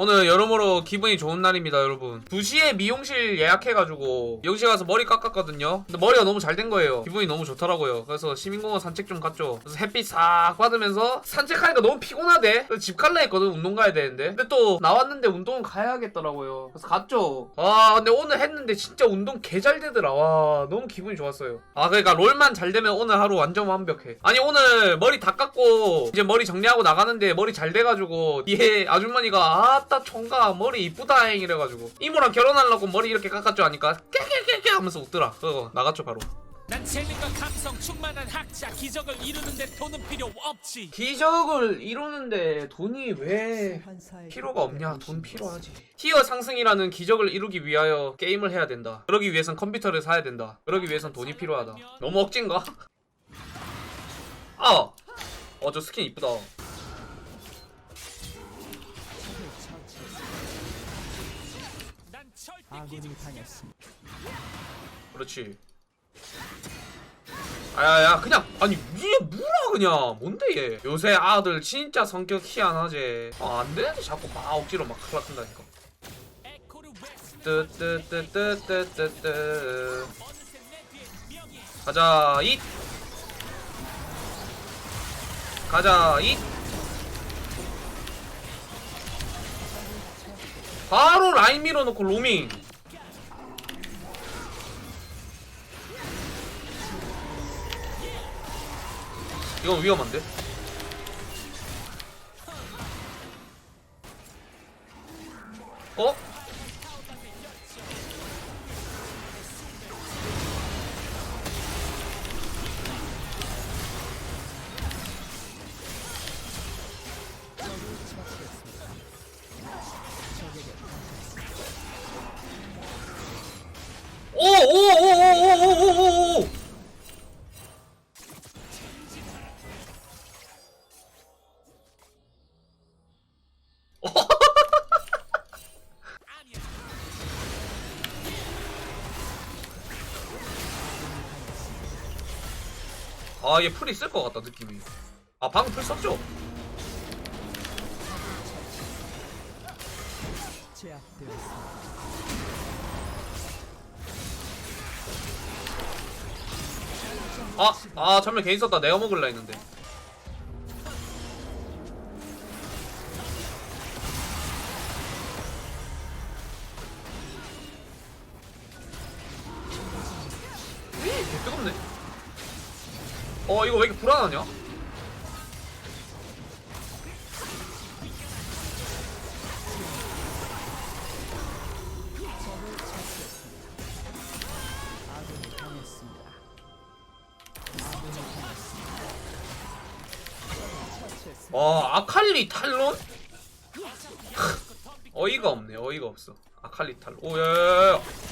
오늘 여러모로 기분이 좋은 날입니다, 여러분. 2시에 미용실 예약해가지고 미용실 가서 머리 깎았거든요. 근데 머리가 너무 잘 된 거예요. 기분이 너무 좋더라고요. 그래서 시민공원 산책 좀 갔죠. 그래서 햇빛 싹 받으면서 산책하니까 너무 피곤하대. 그래서 집 갈라 했거든, 운동 가야 되는데. 근데 또 나왔는데 운동은 가야겠더라고요. 그래서 갔죠. 와, 근데 오늘 했는데 진짜 운동 개 잘 되더라. 와, 너무 기분이 좋았어요. 아, 그러니까 롤만 잘 되면 오늘 하루 완전 완벽해. 아니, 오늘 머리 다 깎고 이제 머리 정리하고 나가는데 머리 잘 돼가지고 뒤에 아주머니가 아따 총각 머리 이쁘다잉 이래가지고 이모랑 결혼하려고 머리 이렇게 깎았죠 하니까 깨깨깨깨 하면서 웃더라. 그거 나갔죠 바로. 난 재능과 감성 충만한 학자 기적을 이루는데 돈은 필요 없지 기적을 이루는데 돈이 왜 필요가 없냐? 돈 필요하지. 티어 상승이라는 기적을 이루기 위하여 게임을 해야 된다. 그러기 위해선 컴퓨터를 사야 된다. 그러기 위해선 돈이 필요하다. 너무 억진가? 아! 어, 저 스킨 이쁘다. 난 절대 끼지 그렇지. 아야야 그냥 아니 위에 물어 그냥. 뭔데 얘 요새 아들 진짜 성격 희한하지. 아 안 되는데 자꾸 막 억지로 막내 뒤에 명예 가자 잇. 가자 잇 바로 라인 밀어놓고 로밍 이건 위험한데? 어? 아, 얘풀 있을 것 같다, 느낌이. 아, 방금 풀 썼죠? 아, 아, 전면 개인 썼다. 내가 먹을라 했는데. 어, 이거 왜 이렇게 불안하냐? 와, 아칼리 탈론? 어이가 없네, 어이가 없어. 아칼리 탈론. 오, 야, 야, 야.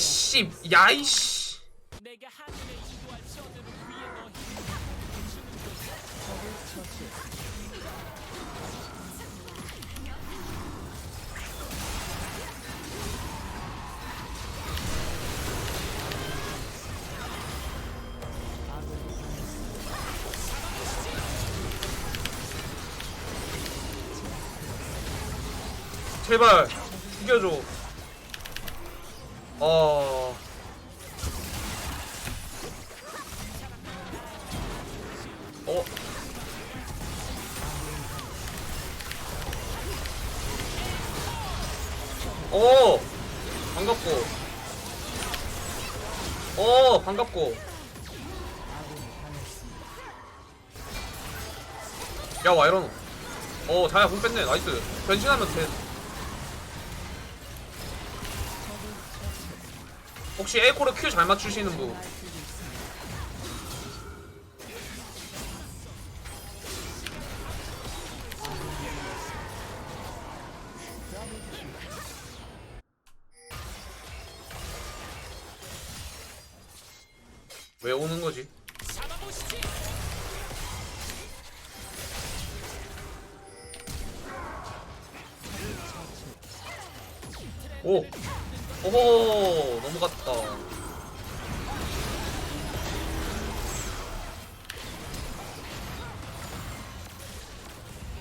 야이씨 야이씨. 제발 죽여줘. 어. 어. 어. 반갑고. 어, 반갑고. 야, 와 이러노. 어, 자야 공 뺐네. 나이스. 변신하면 돼. 혹시 에이코르 큐잘 맞추시는 분?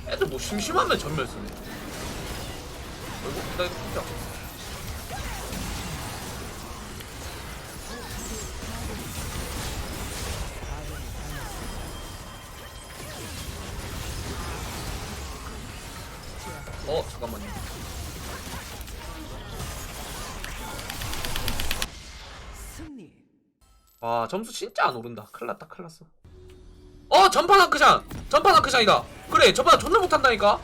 애들 뭐 심심하면 전멸 쓰네. 어이구 나 이거 진짜 어 잠깐만요. 와 점수 진짜 안 오른다. 큰일 났다 큰일 났어 어 전판 아크샷! 전판 아크샷이다. 그래 전판 존나 못한다니까?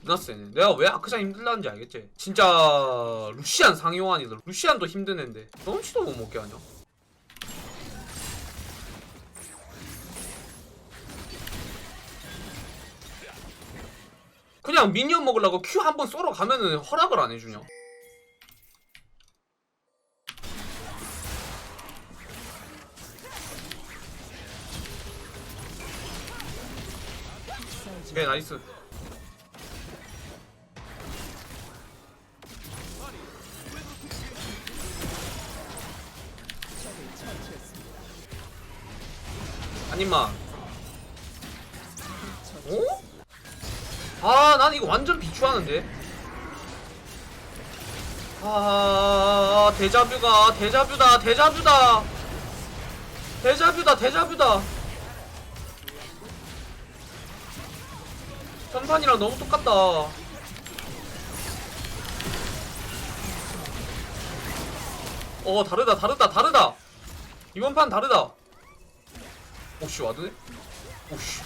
존나 세네. 내가 왜 아크샷 힘들다는지 알겠지? 진짜 루시안 상용환이다. 루시안도 힘든 앤데. 경험치도 못 먹게 하냐? 그냥 미니언 먹으려고 큐 한 번 쏘러 가면은 허락을 안 해주냐 오케이 나이스 아님마 어? 아, 난 이거 완전 비추하는데. 아, 데자뷰가, 데자뷰다, 데자뷰다. 데자뷰다, 데자뷰다. 전판이랑 너무 똑같다. 어, 다르다, 다르다, 다르다. 이번 판 다르다. 오씨, 와드네? 오씨.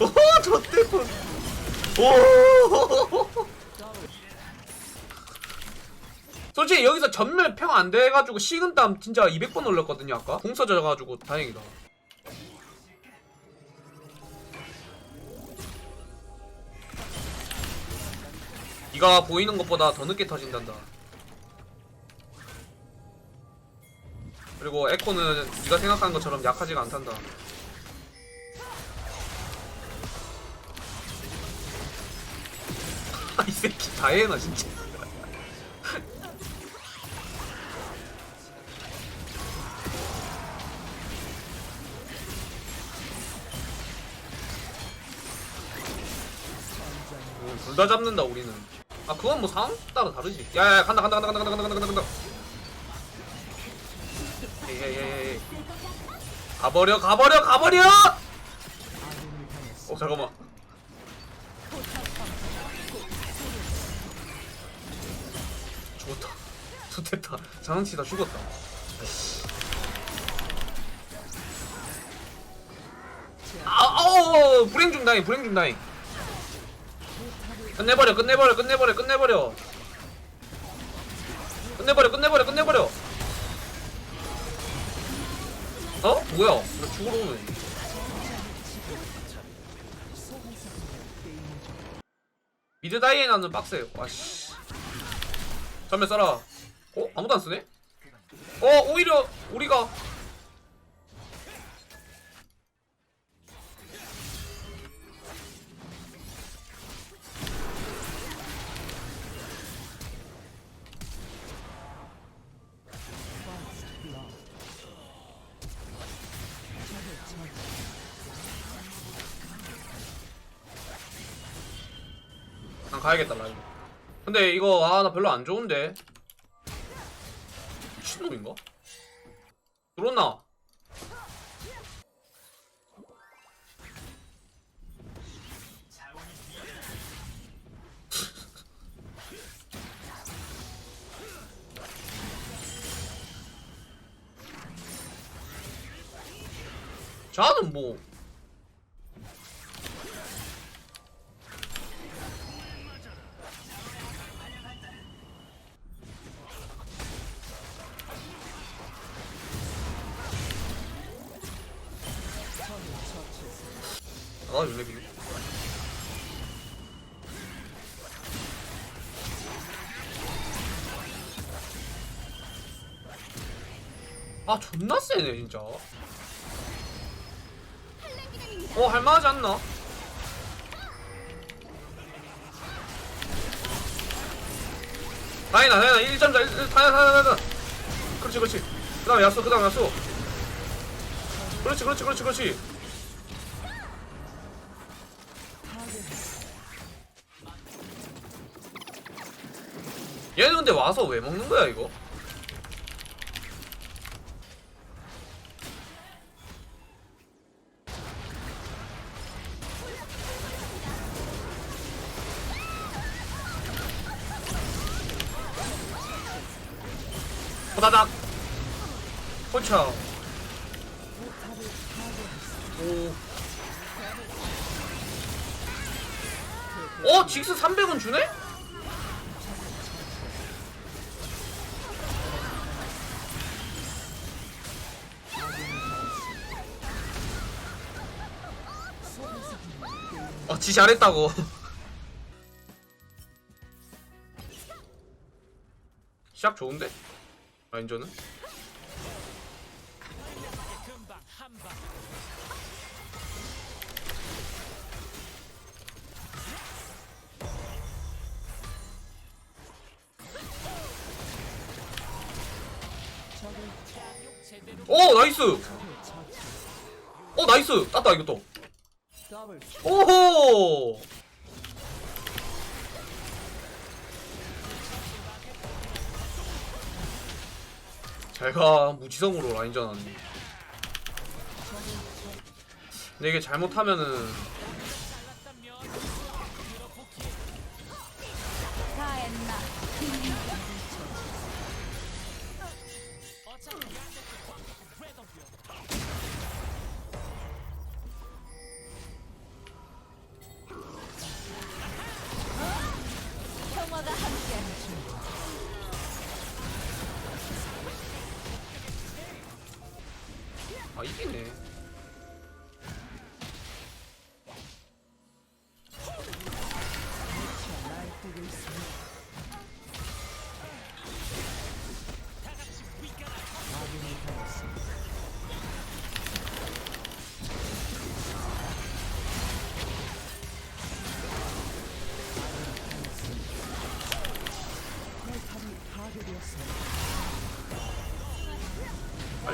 오, 좋대군. 오. 솔직히 여기서 전멸 평 안 돼가지고 식은땀 진짜 200번 올렸거든요 아까? 공 써져가지고 다행이다. 이가 보이는 것보다 더 늦게 터진단다. 그리고 에코는 네가 생각하는 것처럼 약하지가 않단다. 아, 이 새끼 다해나 진짜 둘 다 잡는다 우리는. 아 그건 뭐 상황 따라 다르지. 야야 간다 간다 간다 간다 간다 간다 간다 간다. 에이 가버려 가버려 가버려! 어 잠깐만. 죽었다. 좋됐다. 장난치다. 죽었다. 아이씨. 아, 아우 불행 중 다행 불행 중 다행 끝내버려 끝내버려 끝내버려 끝내버려. 끝내버려 끝내버려 끝내버려. 어? 뭐야? 나 죽으러 오네. 미드 다이애나는 빡세요. 와씨. 전면 써라. 어? 아무도 안 쓰네? 어 오히려 우리가 난 가야겠다 라이브 근데 이거 아 나 별로 안 좋은데 미친놈인가? 들었나? 받아줄래. 아 존나 세네 진짜. 어 할만하지 않나? 다행이다, 다행이다. 1점자 1 다이나 다이나 다이나 그렇지 그렇지. 그 다음에 야수 그 다음에 야수. 그렇지 그렇지 그렇지 그렇지. 얘는 근데 와서 왜 먹는 거야 이거? 호다닥 포차 오. 어? 직스 300원 주네? 지 잘했다고. 시작 좋은데? 라인전은? 오 나이스! 어 나이스! 땄다 이것도 오호! 잘가 무지성으로 라인전 하네 근데 이게 잘못하면은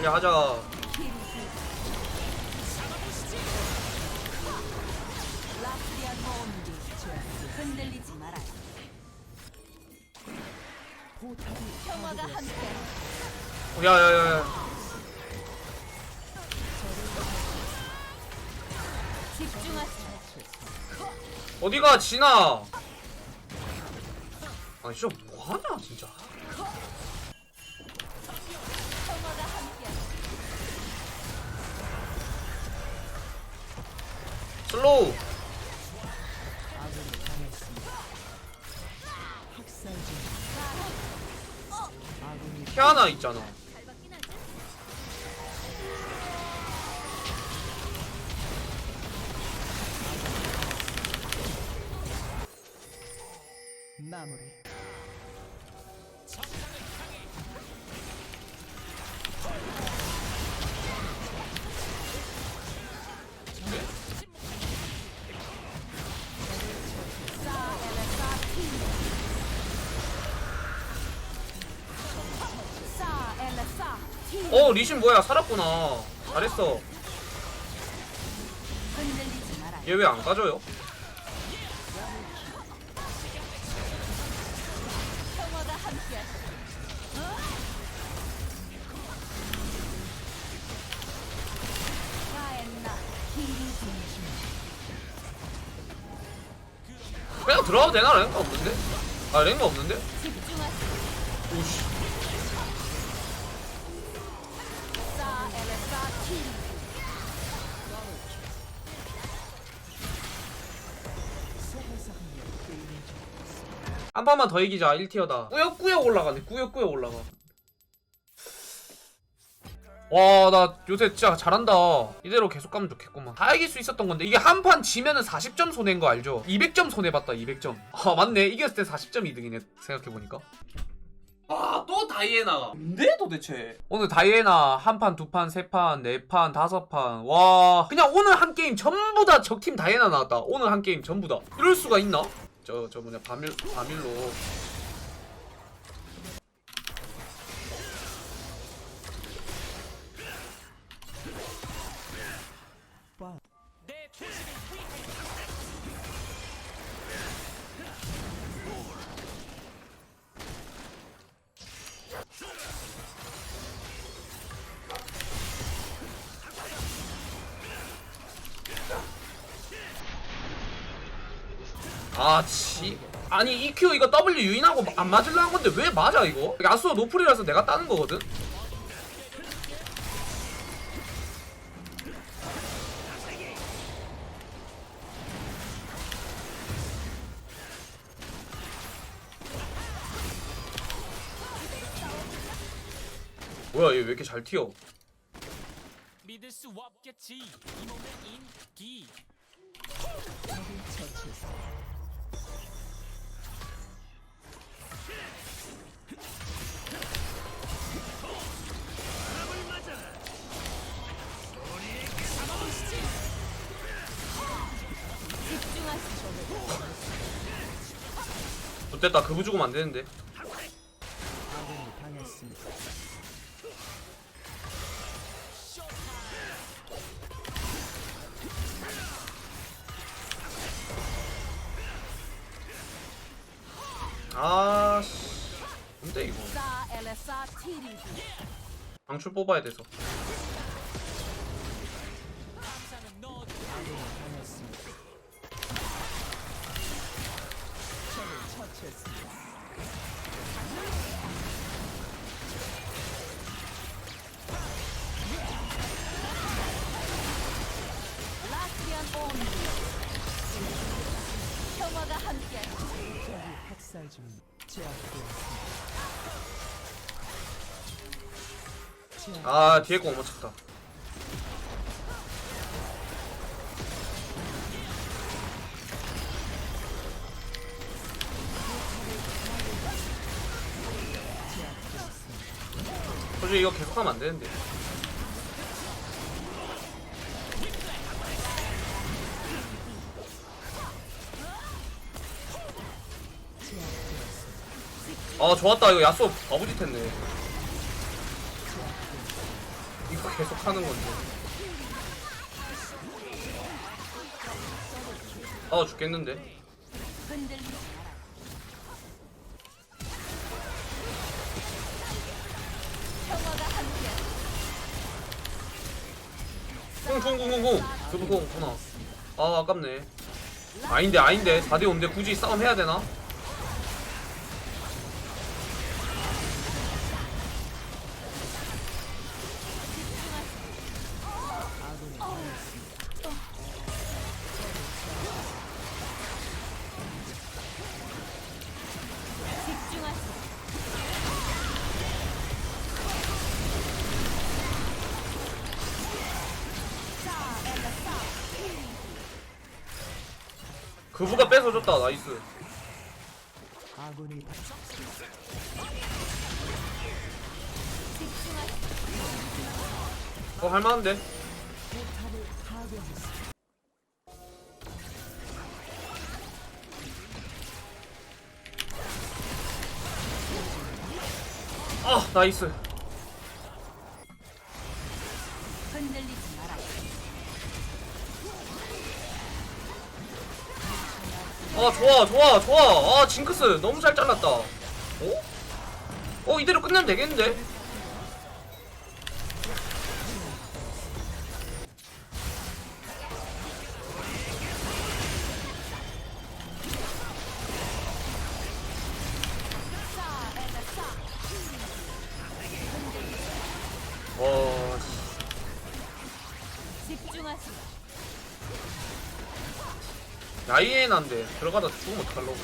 빨리 하자. 야야야야. 어디가 지나 아 진짜 뭐하냐 진짜 슬로우 키아나 있잖아 마무리. 리신 뭐야 살았구나 잘했어. 얘 왜안 까져요? 그냥 들어가도 되나 랭가 없는데? 아 랭가 없는데? 오씨 판만 더 이기자 1티어다 꾸역꾸역 올라가네 꾸역꾸역 올라가 와 나 요새 진짜 잘한다 이대로 계속 가면 좋겠구만 다 이길 수 있었던 건데 이게 한 판 지면은 40점 손해인 거 알죠? 200점 손해봤다 200점 아 맞네 이겼을 때 40점 이득이네 생각해보니까 아 또 다이애나가 뭔데 도대체? 오늘 다이애나 한 판, 두 판, 세 판, 네 판, 다섯 판. 와, 그냥 오늘 한 게임 전부 다 적팀 다이애나 나왔다. 오늘 한 게임 전부 다. 이럴 수가 있나? 저, 저 뭐냐, 바밀, 바밀로. 아치 아니 EQ 이거 W 유인하고 안 맞으려는 건데 왜 맞아 이거 야수가 노플이라서 내가 따는 거거든 뭐야 얘 왜 이렇게 잘 튀어 믿을 수 없겠지. 이 몸의 인기. 됐다. 그부 죽으면 안 되는데. 이거 방출 뽑아야 돼서 라스리안 온리. 평화가 함께. 학살 중 제압되었습니다. 아 뒤에 거못 쳤다. 솔직히 이거 계속하면 안 되는데. 아 좋았다. 이거 야수 바보짓 했네 계속 하는 건데. 아 죽겠는데. 쿵쿵쿵쿵쿵 그거 구나. 아 아깝네. 아닌데 아닌데. 4대 5인데 굳이 싸움 해야 되나? 그부가 뺏어줬다 나이스 아군이. 어 할만한데? 아 나이스 아 좋아 좋아 좋아 아 징크스 너무 잘 잘랐다 어? 어 이대로 끝내면 되겠는데? 야이엔한데 들어가다 죽으면 어떡하려고.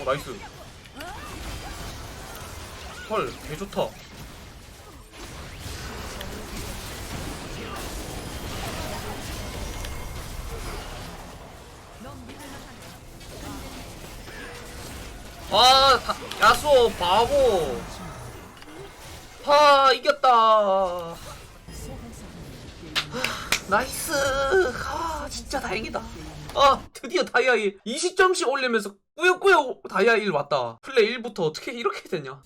어 나이스. 헐 개좋다. 아 다, 야수호 바보. 아 이겼다 나이스. 아 진짜 다행이다. 아 드디어 다이아 1 20점씩 올리면서 꾸역꾸역 다이아 1 왔다. 플레이 1부터 어떻게 이렇게 되냐